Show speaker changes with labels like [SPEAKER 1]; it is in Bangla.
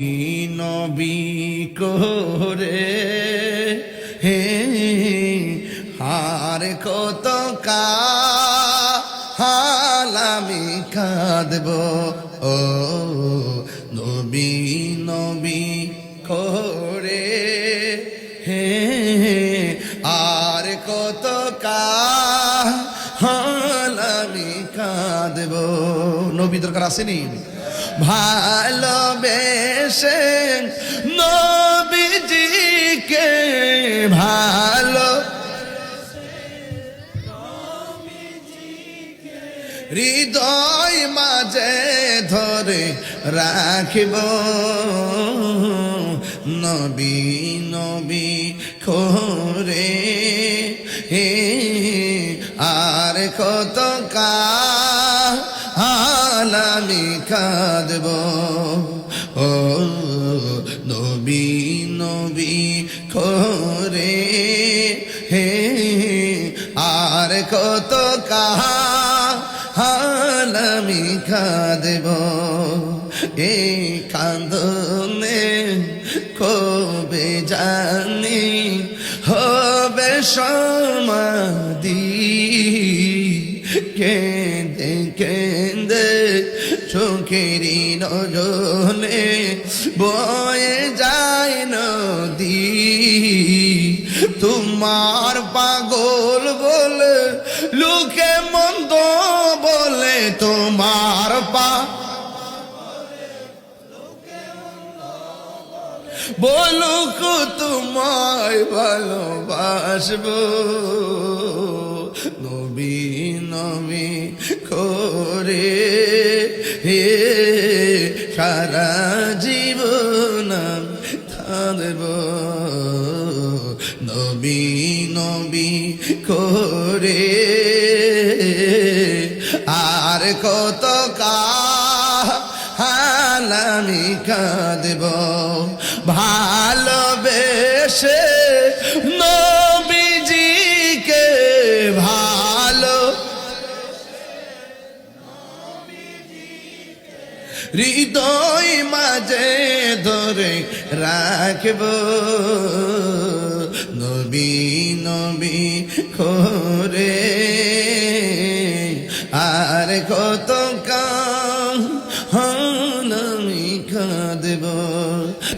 [SPEAKER 1] নবী করে? হে, হার কত কালামি কাঁদব। ও নবী নবী করে? হে, আর কত কালামি কাঁদব। নবী দরকার আসেনি? ভালোবেসে নবীজিকে ভালো হৃদয় মাঝে ধরে রাখিব। নবী নবী খোরে হে আর কত কালামি কাঁদব। ও নবী নবী খোরে, হে, আর কত কাহা হালামি কাঁদব। এই কান্দনে কবে জানি হবে সমাধি। কে কেঁদে চোখেরি নজলে বয়ে যায় নদী। তোমার পাগল বলে, লোকে মন্দ বলে, তোমার পা বলুক তোমায় ভালোবাসব। নবী করে হে সারা জীবন থাকব। নবী নবী করে আর কত কা হালামি কাঁদব। ভালোবেসে নবীজিকে হৃদয় মাঝে ধরে রাখব। নবী নবী খোরে আর কত কাম হন আমি কাঁদব।